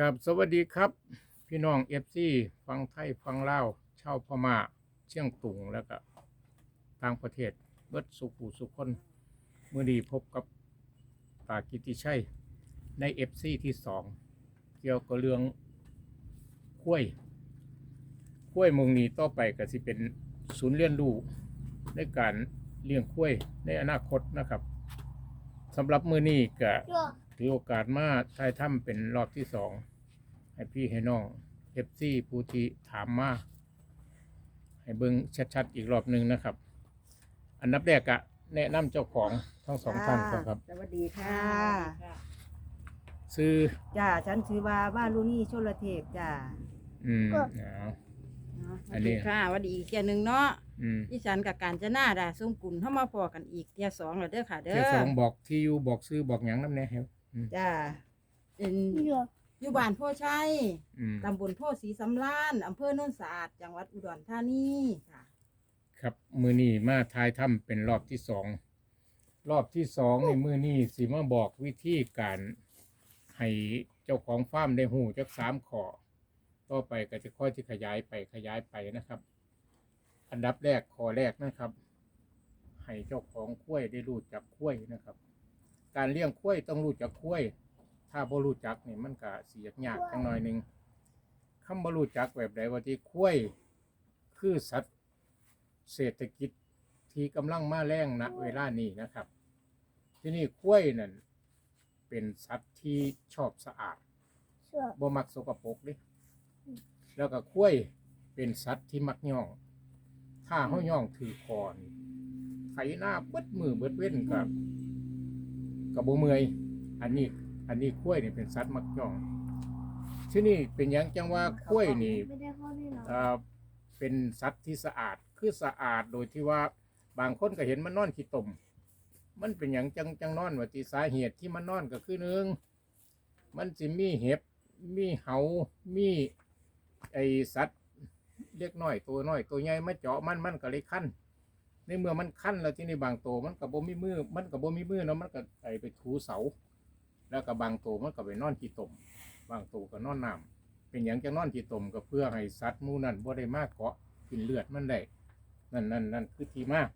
กับสวัสดีครับ พี่น้องเอฟซีฟังไทยฟังลาวชาวพม่าเชียงตุงแล้วก็ต่างประเทศเบิดสุขูสุขคนเมื่อดีพบกับปากิติชัยในเอฟซีที่สองเกี่ยวกับเรื่องกล้ยกล้ยมงนี้ต่อไปก็สิเป็นศูนย์เรียนรู้ในการเลี้ยงกล้ยในอนาคตนะครับสำหรับมือนี้ก็ ถือโอกาสมาถ่ายถ้ำเป็นรอบที่สอง ให้พี่ให้น้องเอฟซีผู้ที่ถามมา ให้เบิ้งชัดๆ อีกรอบหนึ่งนะครับ อันดับแรกอะแนะนำเจ้าของทั้งสองท่านก่อนครับ สวัสดีค่ะซื้อจ้าฉันชื่อว่าว่าลูนี่โชลเทพจ้าอืมเอาเนาะอันนี้สวัสดีค่ะสวัสดีอีกเที่ยหนึ่งเนาะอืมดิฉันกับการจะหน้าด่าส้มกุลเข้ามาพอกันอีกเที่ยสองแล้วเด้อค่ะ เด้อเจ้าสองบอกที่อยู่บอกซื้อบอกหยังน้ำแน่ครับอืม จ้าเป็นอยู่บ้านโพชัยอืมตำบลโพสีสำล้านอำเภอโน่นสะอาดจังหวัดอุดรธานีค่ะ ครับ มือนี้มาถ่ายถ้ำเป็นรอบที่สองรอบที่สองในมือนี้สิมาบอกวิธีการให้เจ้าของฟาร์มได้หูจักสามขอต่อไปก็จะค่อยที่ขยายไปขยายไปนะครับ อันดับแรกขอแรกนะครับ ให้เจ้าของคุ้วยได้รู้จักคุ้วยนะครับ การเลี้ยงคุ้วยต้องรู้จักคุ้วย ถ้าบ่รู้จักนี่มันก็เสียยากจังหน่อยหนึงคำบ่รู้จักแบบใดว่าที่คุ้วยคือสัตว์เศรษฐกิจที่กำลังมาแรงณเวลานี้นะครับ ที่นี่คุ้วยนั่นเป็นสัตว์ที่ชอบสะอาดบ่มักสกปรกเดิแล้วก็คุ้วยเป็นสัตว์ที่มักย่อง ถ้าเขาย่องถือคอนไถหน้าเบิดมือเบิดเว้นกับ กับบ่เมื่อยอันนี้อันนี้คุ้วยนี่เป็นสัตว์มักย่องที่นี่เป็นหยังจังว่าคุ้วยนี่ไม่ได้ข้อนี้หรอเอ่อเป็นสัตว์ที่สะอาดคือสะอาดโดยที่ว่าบางคนก็เห็นมันนอนขี้ตม มันเป็นอย่างจังจังนอนว่าที่สาเหตุที่มันนอนก็คือหนึ่งมันจะมีเห็บมีเหามีไอสัตว์เล็กน้อยตัวน้อยตัวใหญ่มาเจาะมันมันก็เลยคัน ในเมื่อมันคันแล้วที่นี่บางตัวมันกับบ่มีมือมันกับบ่มีมือเนาะมันก็ไอไปถูเสา แล้วก็บางตัวมันก็ไปนอนขี้ตมบางตัวก็นอนน้ำเป็นอย่างจะนอนที่ตมก็เพื่อให้สัตว์มูนั่นบ่ได้มากเกาะกินเลือดมันได้นั่นนั่นนั่นคือที่มาก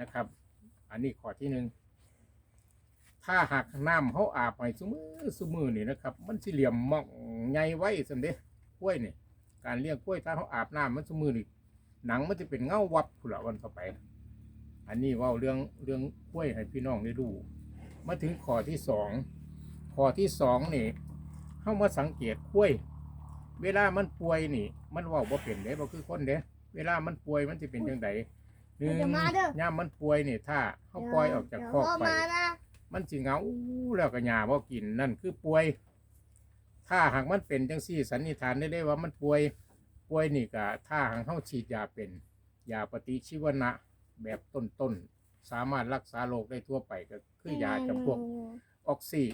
นะครับ อันนี้ข้อที่หนึ่งถ้าหากน้ำเขาอาบไปสมือสมือนี่นะครับ มันสิเหลี่ยมมองใหญ่ไว้สำเด็จกล้วยนี่การเลี้ยงกล้วยถ้าเขาอาบน้ำมันสมือนี่ หนังมันจะเป็นเงาวับผุละวันต่อไป อันนี้เว่าเรื่องเรื่องกล้วยให้พี่น้องได้ดู มาถึงข้อที่สองข้อที่สองนี่เข้ามาสังเกตกล้วย เวลามันป่วยนี่ มันเว่าบ่เป็นเด้บ่คือคนเด้เวลามันป่วยมันสิเป็นจังไดหนึ่งย่ามมันป่วยนี่ถ้าเขาปล่อยออกจากคอกไปมานะมันสิเหงาแล้วก็หญ้าบ่กินนั่นคือป่วย ถ้าหากมันเป็นจังซี่สันนิษฐานได้เลยว่ามันป่วย ป่วยนี่ก็ถ้าหากเฮาฉีดยาเป็นยาปฏิชีวนะแบบต้นๆ สามารถรักษาโรคได้ทั่วไปก็คือยาจำพวกออกซิ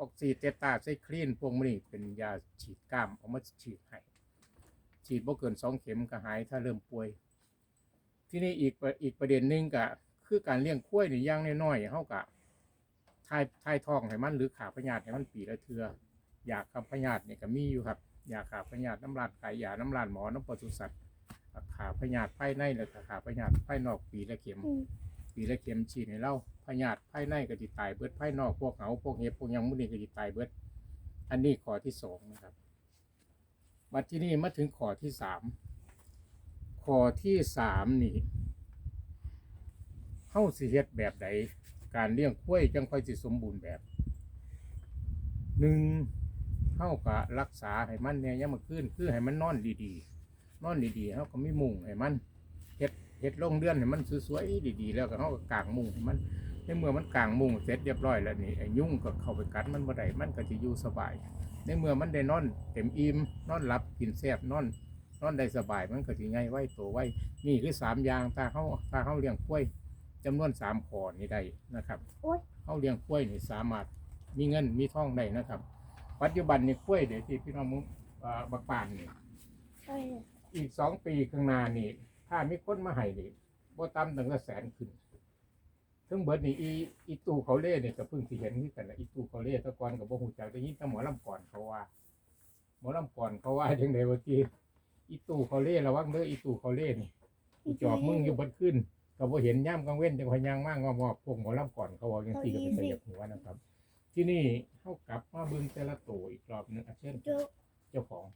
ออกซิเตตาไซคลีนพวกนี้เป็นยาฉีดกล้ามเอามาฉีดให้ฉีดบ่เกินสองเข็มก็หายถ้าเริ่มป่วย ที่นี่อีกประอีกประเด็นหนึ่งก็คือการเลี้ยงคุ้วยนี่อย่างน้อยๆเฮากะทายทายทองให้มันหรือขาพยาธิให้มันปีละเทืออยากขับพยาธินี่ยก็มีอยู่ครับ ยาขาพยาธิน้ำลายขายยาน้ำลายหมอน้ำปศุสัตว์ขาพยาธิภายในแล้วก็ขาพยาธิภายนอกปีละเข็มปีละเข็มฉีดให้เราพยาธิภายในก็จิตายเบิดภายนอกพวกเหงาพวกเห็บพวกหยังมุนี่ก็จิตายเบิด อันนี้ข้อที่สองนะครับมาที่นี่มาถึงข้อที่สามข้อที่สามนี่เฮาสิเฮ็ดแบบใดการเลี้ยงกล้วยจังค่อยสิสมบูรณ์แบบหนึ่ง เฮาก็รักษาให้มันเนี่ยยังมาขึ้นคือให้มันนอนดีๆ นอนดีๆเฮาก็ไม่มุงให้มันเฮ็ดเฮ็ดลงเดือนให้มันสวยๆดีๆ แล้วก็เขาก็กางมุงให้มันในเมื่อมันกางมุงเสร็จเรียบร้อยแล้วนี่ไอ้ยุ่งก็เข้าไปกัดมันบ่ได้มันก็จะอยู่สบาย ในเมื่อมันได้นอนเต็มอิ่มนอนหลับกินแซ่บนอนนอนได้สบายมันก็สิง่ายไว้โตไว้นี่คือสามอย่างถ้าเขาถ้าเขาเลี้ยงกล้วยจำนวนสามขอนี่ได้นะครับโอ๊ยเขาเลี้ยงกล้วยนี่สามารถมีเงินมีทองได้นะครับ ปัจจุบันนี่กล้วยเดี๋ยวที่พี่น้องมุอ่าบักป่านนี่ ใช่อีกสองปีข้างหน้านี่ ถ้ามีคนมาให้นี่บ่ต่ำตั้งแต่แสนขึ้นทั้งเบิดนี่อีอีตู้เขาเล่เนี่ยก็เพิ่งสิเห็นคือกันนะอีตู้เขาเล่แตะกอนกับบ่ฮู้จักได้ยินแต่หมอลำก่อนเขาว่า หมอลำก่อนเขาว่าจังไดว่าที่อีตู้เขาเล่ระวังเด้ออีตู้เขาเล่นี่อีจอบมึงอยู่บนขึ้นก็บ่เห็นย่ำกลางเว้นจังพยางมากงอๆพวกหมอลำก่อนเขาว่าจังซี่ก็เป็นตะยักหัวนะครับ ที่นี่เฮากลับมาเบิ่งแต่ละตัวอีกรอบหนึงอะเช่น เจ้าของ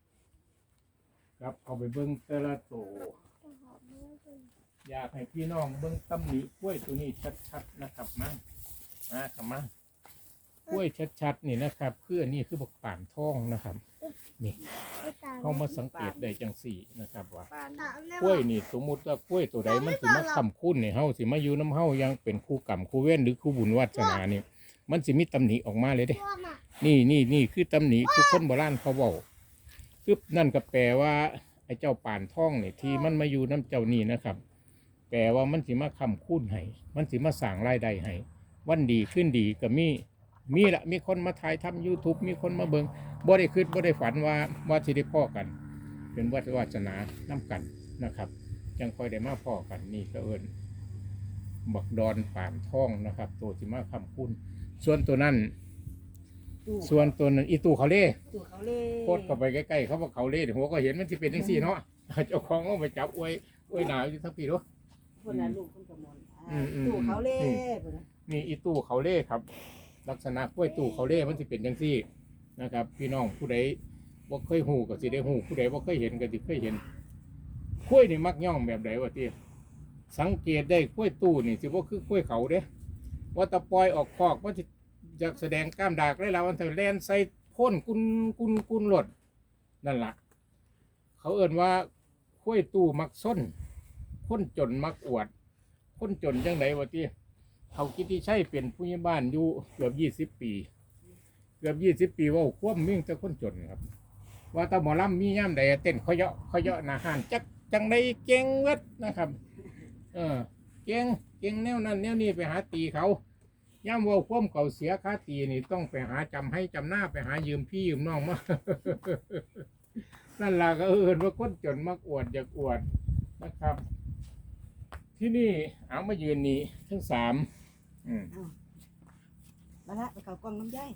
ครับเอาไปเบิ่งแต่ละตัวอยากให้พี่น้องเบิ่งตำหนิกล้วยตัวนี้ชัดๆนะครับมามาครับมากล้วยชัดๆนี่นะครับเพื่อนี่คือบักป่านทองนะครับ นี่เข้ามาสังเกตได้จังสี่นะครับว่าปานกล้วยนี่สมมุติว่ากล้วยตัวใดมันสิมาคำคุ้นนี่เฮาสิมาอยู่น้ำเฮายังเป็นคู่กรรมคู่เว้นหรือคู่บุญวาสนานี่ มันสิมีตำหนิออกมาเลยเด้ นี่นี่นี่คือตำหนิคือคนโบราณเขาบอกคือนั่นก็แปลว่าไอ้เจ้าป่านท่องเนี่ยที่มันมาอยู่น้ำเจ้านี่นะครับ แปลว่ามันสิมาคำคูณให้มันสิมาสั่งรายได้ให้วันดีขึ้นดีก็มีมีละมีคนมาถ่ายทำ YouTube มีคนมาเบิงบ่ได้คิดบ่ได้ฝันว่าว่าสิได้พ่อกัน เป็นวัฒวาสนาน้ำกันนะครับจังค่อยได้มาพ่อกันนี่ก็เอิญ บักดอนป่านท่องนะครับตัวสิมาคำคูณส่วนตัวนั้นตู้ส่วนตัวนั้นอีตู้เขาเล่ตู้เขาเล่โคตรเข้าไปใกล้ๆเขาบอกเขาเล่หัวก็เห็นมันที่เป็นทั้งสี่เนาะเจ้าของก็ไปจับอวยอวยหนาวอยู่ทั้งปีด้วยคนละลูกคนกระมวลอืมอืมตู้เขาเล่อืมพุ่นน่ะนี่อีตู้เขาเล่ครับ ลักษณะกล้วยตู้เขาเล่มันสิเป็นจังซี่นะครับ พี่น้องผู้ใดบ่เคยหูก็สิได้หูผู้ใดบ่เคยเห็นก็สิเคยเห็นกล้วยนี่มักย่องแบบใดวะที่ สังเกตได้กล้วยตู้นี่สิบ่าคือกล้วยเขาเด้ว่าตะปอยออกคอกมันสิอยากแสดงกล้ามดากได้แล้วอันเถอแลนใส่พ่นกุนกุนกุนหลดนั่นล่ะ เขาเอ่นว่าข้วยตู้มักส้นคนจนมักอวด คนจนจังไดวะที่เขากิติชัยเป็นผู้ใหญ่บ้านอยู่เกือบยี่สิบปี เกือบยี่สิบปีว่าควมมิ่งแต่คนจนครับ ว่าตาหมอลำมีย่ามใดเต้นเขยาะเขยาะหนาหานจักจังไดเก่งเวดนะครับ เออ เก่งเก่งแนวนั้นแนวนี้ไปหาตีเขาย่ามเว่าควมเก่าเสียค่าตีนี่ต้องไปหาจำให้จำหน้าไปหายืมพี่ยืมน้องมา นั่นล่ะก็เอินว่าคนจนมักอวดอยากอวดนะครับ ที่นี่เอามายืนนี่ทั้งสามอืมมาละไปเขากล้องน้ำย่าย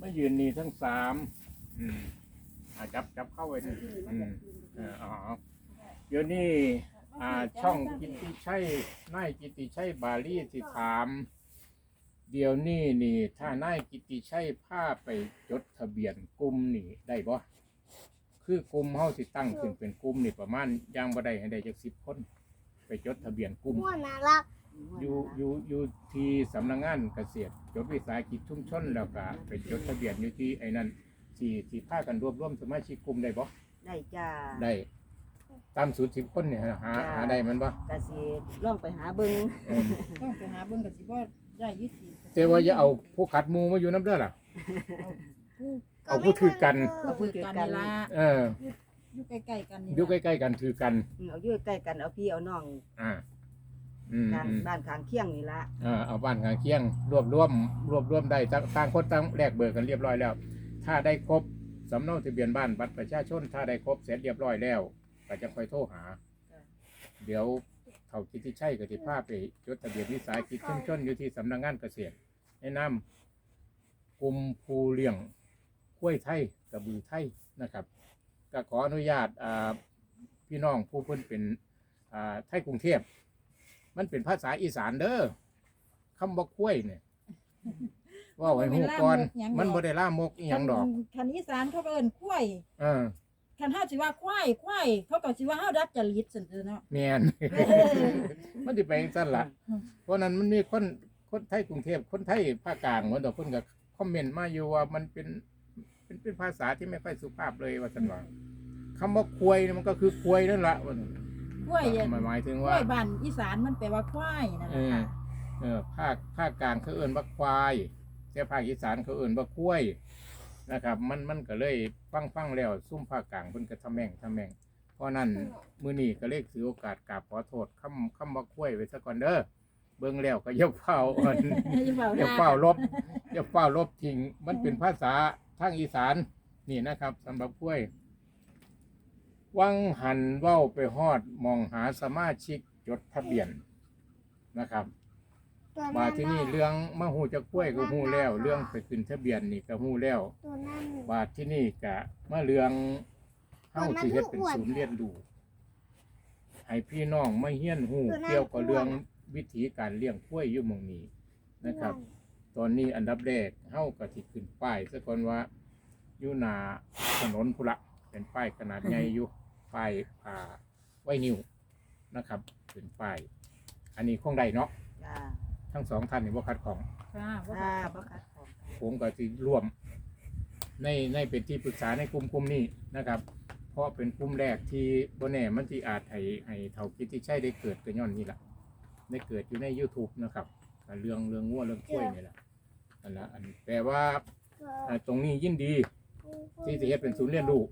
มายืนนี่ทั้งสามอืมอะจับจับเข้าไว้หนึ่งอืมเอออ๋อเดี๋ยวนี้ อ่าช่องกิตติชัยนายกิตติชัยบาลีสิถาม เดี๋ยวนี้นี่ ถ้านายกิตติชัยพาไปจดทะเบียนกลุ่มนี่ได้บ่คือกลุ่มเฮาสิตั้งขึ้นเป็นกลุ่มนี่ประมาณอยังบ่ได้ให้ได้จักสิบคน ไปจดทะเบียนกลุ่มมั่วน่ารักอยู่อยู่อยู่ที่สำนักงานเกษตรจดวิสาหกิจชุมชนแล้วก็ไปจดทะเบียนอยู่ที่ไอ้นั่นที่ที่พากันรวบรวมสมาชิกกลุ่มได้บ่ได้จ้าได้ ตามสูตรสิบคนเนี่ยหาหาหาได้มันบ่กะสิลองไปหาเบิ่งเออต้องไปหาเบิ่งกับสิบ่ได้ยี่สิบแต่ว่าอย่าเอาผู้ขัดหมูมาอยู่น้ำเด้อล่ะ เอาผู้ถือกัน ก็คือกันนี่ละเอออยู่ใกล้ๆกันนี่อยู่ใกล้ๆกันถือกันอืมเอาอยู่ใกล้กันเอาพี่เอาน้องอ่า อืมบ้านอืมบ้านข้างเคียงนี่ละอ่าเอาบ้านข้างเคียง รวบรวม รวบรวมได้ต่างต่างคนต่างแลกเบอร์กันเรียบร้อยแล้ว ถ้าได้ครบสำเนาทะเบียนบ้านบัตรประชาชน ถ้าได้ครบเสร็จเรียบร้อยแล้ว ก็จะค่อยโทรหา เดี๋ยวเขากิติชัยกับที่ภาพไปจดทะเบียนวิสาหกิจชุมชนอยู่ที่สำนักงานเกษตรแนะนำกลุ่มภูเลี้ยงกล้วยไทยกระบือไทยนะครับ ก็ขออนุญาตอ่าพี่น้องผู้เพิ่นเป็นอ่าไทยกรุงเทพมันเป็นภาษาอีสานเด้อคำบอกกล้วยเนี่ยเว่าไว้หูก่อน มันบ่ได้ล่ามกอีหยังดอก คันอีสานเขาก็เอิ้นควายเออ คันเฮาสิว่าควายควายเขาก็สิว่าเฮาดัดจริตซั่นเด้อเนาะ แมนมันจะไปจังสั้นละเพราะนั้นมันมีคนคนไทยกรุงเทพคนไทยภาคกลางวันต่อคนก็คอมเมนต์มาอยู่ว่ามันเป็นเป็นเป็นภาษาที่ไม่ค่อยสุภาพเลยว่าสันว่าคำว่าควยเนี่ยมันก็คือควยนั่นแหละว่าซั่นควายอะหมายหมายถึงควาว่ายบ้านอีสานมันแปลว่าควายนั่นเอแหละอค่ะ เออภาคภาคกลางเขาเอื่นว่าควายแต่ภาคอีสานเขาเอื่นว่าคุ้วย นะครับ มันมันก็เลยฟังฟังแล้วซุ่มภาคกลางเพิ่นก็ทำแม่งทำแม่ง เพราะนั้นมื้อนี้ก็เลยถือโอกาสกราบขอโทษคำคำว่าคุ้วยไว้ซะก่อนเด้อเบิ่งแล้วก็อย่าเฝ้าอ่อนอย่าเฝ้าอย่าเฝ้าลบอย่าเฝ้าลบทิ้งมันเป็นภาษาทางอีสานนี่นะครับสำหรับคุ้วยวังหันเว้าไปฮอดมองหาสมาชิกจดทะเบียนนะครับ ตัวนั้นบาที่นี่น่ะเรื่องมาหูจักกล้วยก็หูแล้ว เรื่องไปขึ้นทะเบียนนี่ก็หูแล้ว ตัวนั้น บาทที่นี่ก็มาเรื่องเฮาสิเฮ็ดเป็นตัวนั้นศูนย์เรียนรู้ให้พี่น้องมาเฮียนหูตัวนั้น เกี่ยวกับเรื่องอ้วนวิธีการเลี้ยงกล้วยอยู่หม่องนี้นะครับ ตอนนี้อันดับแรกเฮาก็สิขึ้นป้ายซะก่อนว่าอยู่หน้าถนนพุนละเป็นป้ายขนาดใหญ่อยู่ป้ายอ่าไว้นิ้วนะครับขึ้นป้าย อันนี้คงได้เนาะ จ้า ทั้งสองท่านนี่บ่คัดของ ค่ะบ่จ้าค่ะ บ่คัดของผมก็สิร่วม ในในเป็นที่ปรึกษาในกลุ่มกลุ่มนี้นะครับ เพราะเป็นกลุ่มแรกที่บ่แน่มันที่อาจให้ให้เท่ากิจที่ใช่ได้เกิดก็ย้อนนี่แหละได้เกิดอยู่ใน YouTube นะครับอ่าเรื่องเรื่องงัวเรื่องกล้วยนี่แหละอันละอันแปลว่าอ่าตรงนี้ยินดี ที่จะเฮ็ดเป็นศูนย์เรียนรู้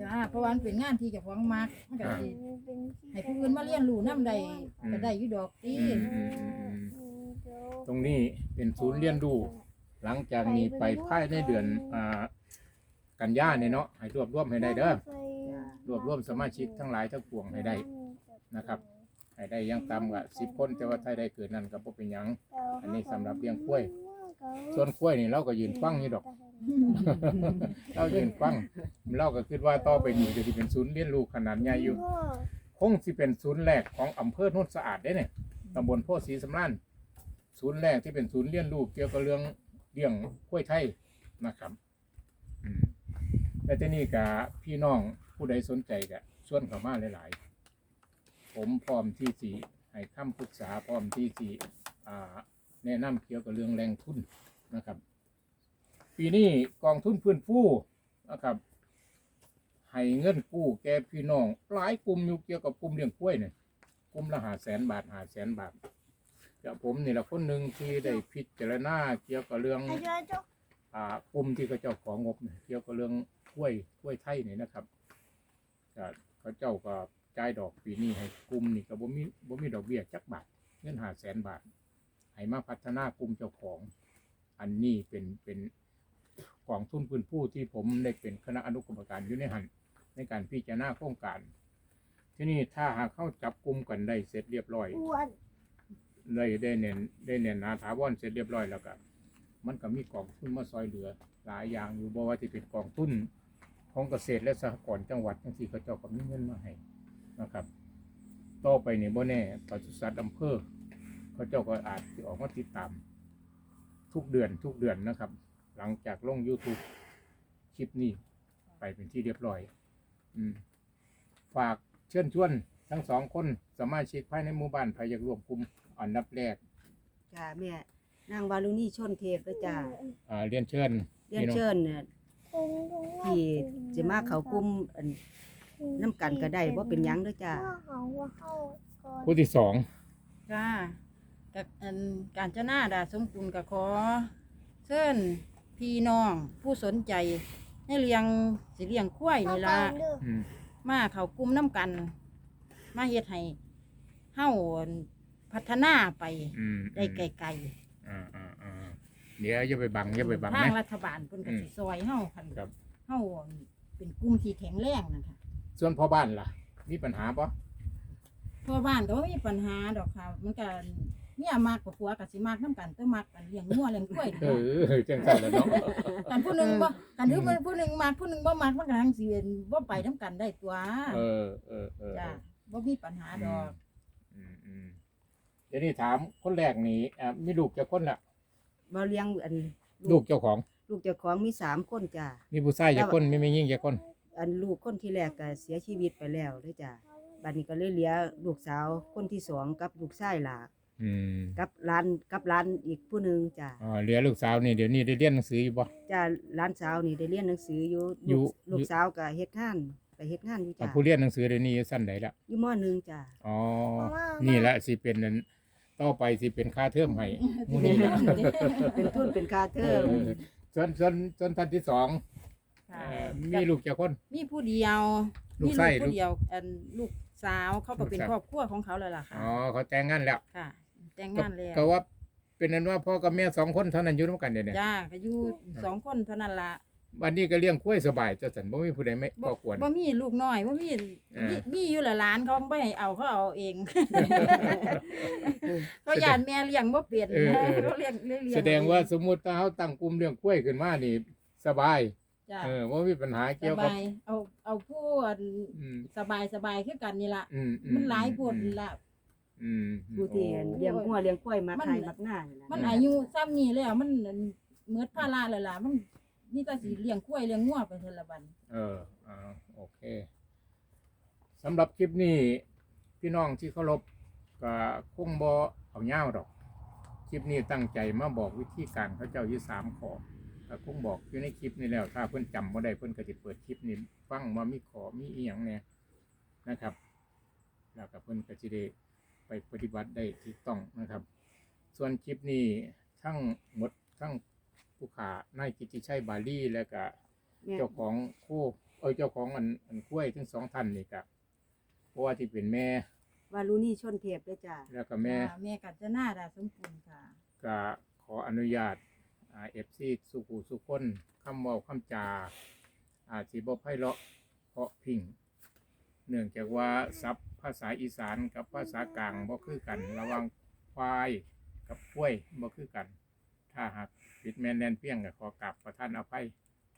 จ้าเพราะว่ามันเป็นงานที่เจ้าของมักมันก็สิให้ผู้อื่นมาเรียนรู้นำได้ก็ได้อยู่ดอกติอืมอืมอืมอืม ตรงนี้เป็นศูนย์เรียนรู้หลังจากนี้ไปภายในเดือนอ่ากันยาเนี่ยเนาะให้รวบรวมให้ได้เด้อรวบรวมสมาชิกทั้งหลายทั้งปวงให้ได้นะครับให้ได้ยังต่ำกว่าสิบคนแต่ว่าถ้าได้เกิดนั้นก็บ่เป็นหยัง อันนี้สำหรับเลี้ยงกล้วย ส่วนกล้วยนี่เราก็ยืนฟังอยู่ดอก เรายืนฟังเราก็คิดว่าต่อไปนี้จะสิเป็นศูนย์เรียนรู้ขนาดใหญ่อยู่ คงสิเป็นศูนย์แรกของอำเภอโนนสะอาดได้เนี่ยตำบลโพธิ์ศรีสำราญ ศูนย์แรกที่เป็นศูนย์เรียนรู้เกี่ยวกับเรื่องเลี้ยงกล้วยไทยนะครับและที่นี่กับพี่น้องผู้ใดสนใจก็ชวนเข้ามาหลาย ๆ ผมพร้อมที่สีให้คำปรึกษาพร้อมที่สีแนะนำเกี่ยวกับเรื่องแรงทุนนะครับ ปีนี้กองทุนพื้นฟูนะครับให้เงินกู้แก่พี่น้อง หลายกลุ่มอยู่เกี่ยวกับกลุ่มเลี้ยงกล้วยเนี่ยกลุ่มละหาแสนบาทหาแสนบาท จะผมนี่แหละคนหนึ่งที่ได้พิจารณาเกี่ยวกับเรื่องอ่ากลุ่มที่เขาเจ้าของงบเนี่ยเกี่ยวกับเรื่องกล้วยกล้วยไทยนี่นะครับก็เขาเจ้าก็จ่ายดอกปีนี้ให้กลุ่มนี่ก็บ่มีบ่มีดอกเบี้ยจักบาทเงินหาแสนบาทให้มาพัฒนากลุ่มเจ้าของ อันนี้เป็นเป็นกองทุนพื้นผู้ที่ผมได้เป็นคณะอนุกรรมการอยู่ในหันในการพิจารณาโครงการ ที่นี่ถ้าหากเข้าจับกลุ่มกันได้เสร็จเรียบร้อย ได้ได้เน้นได้เน้นหนาถาวรเสร็จเรียบร้อยแล้วก็มันก็มีกองทุนมาซอยเหลือ หลายอย่างอยู่บ่ว่าที่เป็นกองทุนของเกษตรและสหกรณ์จังหวัดทั้งสี่เขาเจ้าก็มีเงินมาให้นะครับ ต่อไปนี่บ่แน่ปศุสัตว์อำเภอเขาเจ้าก็อาจจะออกมาติดตาม ทุกเดือนทุกเดือนนะครับ หลังจากลง YouTube คลิปนี้ไปเป็นที่เรียบร้อย อืมฝากเชิญชวน ทั้งสองคนสมาชิกภายในหมู่บ้านภายอยากรวมกลุ่มอันดับแรกจ้าแม่นางวารุณีชนเทพเด้อจ้าอ่าเรียนเชิญเรียนเชิญเนี่ยที่จะมาเขากลุ่มอันน้ำกันก็ได้บ่เป็นหยังเด้อจ้าผู้ที่สองค่ะกับอันการจนาดาสมกุลก็ขอเชิญพี่น้องผู้สนใจให้เลี้ยงสิเลี้ยงควายนี่ล่ะอืมมาเขากลุ่มน้ำกัน มาเฮ็ดให้เฮาพัฒนาไปอืมได้ไกลอ่าอ่าอ่าเดี๋ยวอย่าไปบังอย่าไปบังทางนะ รัฐบาลเพิ่นก็อืมสิซอยเฮาคันครับ เฮาเป็นกลุ่มที่แข็งแรงนะคะส่วนพ่อบ้านล่ะ มีปัญหาปะพ่อบ้านก็บ่มีปัญหาดอกค่ะ มันก็เมียมักกับผัวก็สิมักนํกันแต่มักกันเลี้ยงงัวเลี้ยงกล้วยเอนี่เนาะอจังสั่นแหล้วเนาะ กันผู้หนึงบ่กันถือว่าผู้หนึงมักผู้หนึงบ่มักมันก็ทั้งสิเป็นบ่ไปนํกันได้ตัวเออเออเออจ้ะ บ่มีปัญหาดอกอืมอืมเดี๋ยวนี้ถามคนแรกนี่อ่ามีลูกจะคนละบ่เลี้ยงอันลูกเจ้าของ ลูกเจ้าของมีสามคนจ้ามีผู้ชายจะคนไม่ไม่ยิ่งจะคน อันลูกคนที่แรกก็เสียชีวิตไปแล้วเด้อจ้าบัดนี้ก็เลยเหลือลูกสาวคนที่สองกับลูกชายหลากอืมกับหลานกับหลานอีกผู้หนึงจ้าอ๋อเหลือลูกสาวนี่เดี๋ยวนี้ได้เรียนหนังสืออยู่ปะจ้าหลานสาวนี่ได้เรียนหนังสืออยู่อยู่ ลูกลูกสาวก็เฮ็ดงานไป เฮ็ดงานอยู่อ่าจ้าผู้เรียนหนังสือเดี๋ยวนี้สั้นใดละอยู่มหนึ่งจ้าอ๋อ นี่แหละสิเป็นนั้นต่อไปสิเป็นค่าเทอมให้หมูนี่แหละเป็นทุนเป็นค่าเทเอออมส่วนส่วนส่วนท่านที่สองค่ะเอ่อมีลูกเจ้าคน มีผู้เดียวลูมีกไส้ลูผู้กเดียวอันลูกสาวเขาก็เป็นลูกสาวครอบครัวของเขาแล้วล่ะค่ะอ๋อเขาแต่งงานแล้วค่ะ แต่งงานแล้วก็ว่าเป็นนั้นว่าพ่อกับแม่สองคนเท่านั้นอยู่ร่วมกันเดี๋ยวนี้จ้าก็อยู่สองคนเท่านั้นละ วันนี้ก็เลี้ยงกล้วยสบายเจ้าสันบ่มีผู้ใดไม่บ่ก่อกวน บ่มีลูกน้อยบ่มีเออมี มีอยู่ละหลานเขาบ่ให้เอาเขาเอาเอง เขาย่านแม่เลี้ยงบ่เปลี่ยนเออเออ เขาเลี้ยงเลี้ยงแสดงว่าสมมุติถ้าเฮาตั้งกลุ่มเลี้ยงกล้วยขึ้นมานี่สบาย จ้ะเออบ่มีปัญหาสเกี่ยวกับบายเอาเอาผู้อันอืมสบายสบายคือกันนี่ล่ะ อืมอืมันหลายโพดอืมละอืม ผู้ที่โอ้เลี้ยงงัวเลี้ยงกล้วยมามันไทยมักหน้านี่ล่ะมันอายุซ้ำนี้แล้วมันเหมือนภาระแล้วล่ะมัน มีแต่สิเลี้ยงกล้วยเลี้ยงงัวไปเทอละบันเอออ่าโอเคสำหรับคลิปนี้ พี่น้องที่เคารพก็คงบ่เอายาวดอก คลิปนี้ตั้งใจมาบอกวิธีการเขาเจ้าอยู่สามขอก็คงบอกอยู่ในคลิปนี้แล้ว ถ้าเพิ่อนจำบ่ได้เพิ่อนก็สิเปิดคลิปนี้ฟังว่ามีขอมีอีหยังแหน่ยนะครับ แล้วก็เพิ่อนก็สิได้ไปปฏิบัติได้ถูกต้องนะครับ ส่วนคลิปนี้ทั้งหมดทั้ง ผู้ขานายกิติชัยบาลีและก็แม่เจ้าของโคเอ้ยเจ้าของอันอันกล้วยทั้งสองท่านนี่กับเพราะว่าที่เป็นแม่ วารุณีชนเทพเด้อจ้าแล้วก็แม่จ้ะแม่กัจจนาดาสมบูรณ์ค่ะ ก็ขออนุญาตอ่าเอฟซีสุขูสุคนคำเว้าคำจาอาจสิบ่ไพเราะเพราะพิงเนื่องจากว่าศัพท์ภาษาอีสานกับภาษากลางบ่คือกัน ระหว่างควายกับกล้วยบ่คือกัน ถ้าหาก ผิดแม่นแน่นเพียงก็ขอกราบประท่านอภัย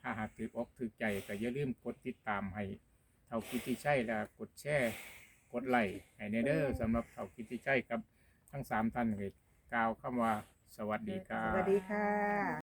ถ้าหากถืออกถือใจก็อย่าลืมกดติดตามให้เท่ากิติชัยและกดแชร์กดไลค์ให้ในเด้อสำหรับเท่ากิติชัยกับทั้งสามท่านเลยกล่าวคำว่าสวัสดีครัสบวัสดีค่ะ